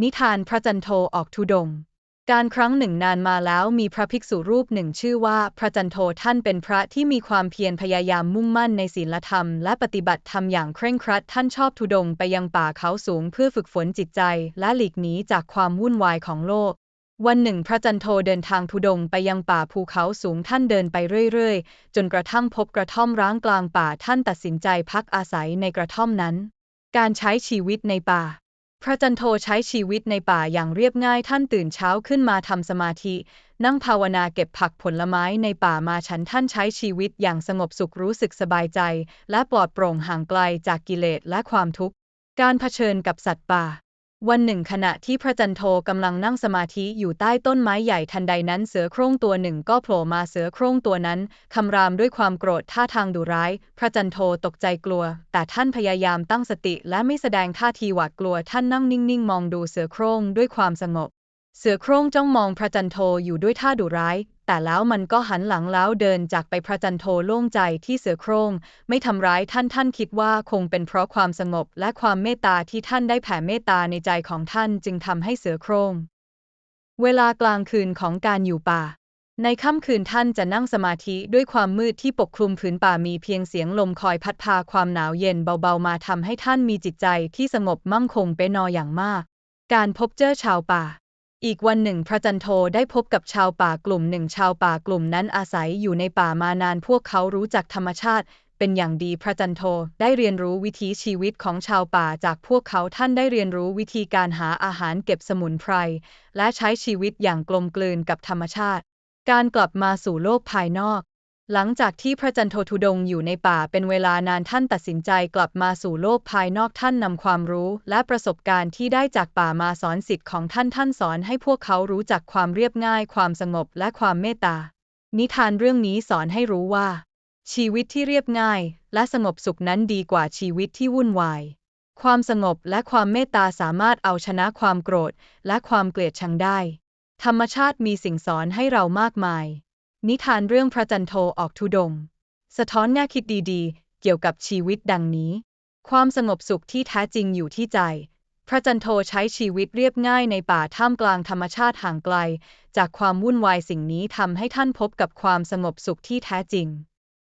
นิทานพระจันโทออกธุดง การครั้งหนึ่งนานมาแล้วมีพระภิกษุรูปหนึ่งชื่อว่าพระจันโทท่านเป็นพระที่มีความเพียรพยายามมุ่งมั่นในศีลธรรมและปฏิบัติธรรมอย่างเคร่งครัดท่านชอบธุดงไปยังป่าเขาสูงเพื่อฝึกฝนจิตใจ และหลีกหนีจากความวุ่นวายของโลก วันหนึ่งพระจันโทเดินทางธุดงไปยังป่าภูเขาสูงท่านเดินไปเรื่อยๆ จนกระทั่งพบกระท่อมร้างกลางป่าท่านตัดสินใจพักอาศัยในกระท่อมนั้น การใช้ชีวิตในป่า พระจันโทใช้ชีวิตในป่าอย่างเรียบง่ายท่านตื่นเช้าขึ้นมาทำสมาธิ นั่งภาวนาเก็บผักผลไม้ในป่ามาฉันท่านใช้ชีวิตอย่างสงบสุขรู้สึกสบายใจ และปลอดโปร่งห่างไกลจากกิเลสและความทุกข์ การเผชิญกับสัตว์ป่า วันหนึ่งขณะที่พระจันโทกำลังนั่งสมาธิอยู่ใต้ต้นไม้ใหญ่ทันใดนั้นเสือโคร่งตัวหนึ่งก็โผล่มาเสือโคร่งตัวนั้นคำรามด้วยความโกรธท่าทางดุร้าย พระจันโทตกใจกลัว แต่ท่านพยายามตั้งสติและไม่แสดงท่าทีหวาดกลัวท่านนั่งนิ่งๆ มองดูเสือโคร่งด้วยความสงบ เสือโคร่งจ้องมองพระจันโทอยู่ด้วยท่าดุร้าย แต่แล้วมันก็หันหลังแล้วเดินจากไปพระจันโทโล่งใจที่เสือโคร่งไม่ทำร้ายท่านท่านคิดว่าคงเป็นเพราะความสงบและความเมตตาที่ท่านได้แผ่เมตตาในใจของท่านจึงทำให้เสือโคร่งเวลากลางคืนของการอยู่ป่า ในค่ำคืนท่านจะนั่งสมาธิด้วยความมืดที่ปกคลุมผืนป่ามีเพียงเสียงลมคอยพัดพาความหนาวเย็นเบาๆมาทำให้ท่านมีจิตใจที่สงบมั่งคงเป็นนออย่างมาก การพบเจอชาวป่า อีกวันหนึ่งพระจันโทได้พบกับชาวป่ากลุ่มหนึ่งชาวป่ากลุ่มนั้นอาศัยอยู่ในป่ามานานพวกเขารู้จักธรรมชาติ เป็นอย่างดีพระจันโทได้เรียนรู้วิถีชีวิตของชาวป่าจากพวกเขาท่านได้เรียนรู้วิธีการหาอาหารเก็บสมุนไพร และใช้ชีวิตอย่างกลมกลืนกับธรรมชาติ การกลับมาสู่โลกภายนอก หลังจากที่พระจันโททุดงค์อยู่ในป่าเป็นเวลานานท่านตัดสินใจกลับมาสู่โลกภายนอกท่านนำความรู้ และประสบการณ์ที่ได้จากป่ามาสอนสิทธิ์ของท่านท่านสอนให้พวกเขารู้จักความเรียบง่าย ความสงบและความเมตตา นิทานเรื่องนี้สอนให้รู้ว่า ชีวิตที่เรียบง่าย และสงบสุขนั้นดีกว่าชีวิตที่วุ่นวาย ความสงบและความเมตตาสามารถเอาชนะความโกรธ และความเกลียดชังได้ ธรรมชาติมีสิ่งสอนให้เรามากมาย นิทานเรื่องพระจันโทออกทุดง สะท้อนแง่คิดดีๆ เกี่ยวกับชีวิตดังนี้ ความสงบสุขที่แท้จริงอยู่ที่ใจ พระจันโทใช้ชีวิตเรียบง่ายในป่าท่ามกลางธรรมชาติห่างไกล จากความวุ่นวายสิ่งนี้ทำให้ท่านพบกับความสงบสุขที่แท้จริง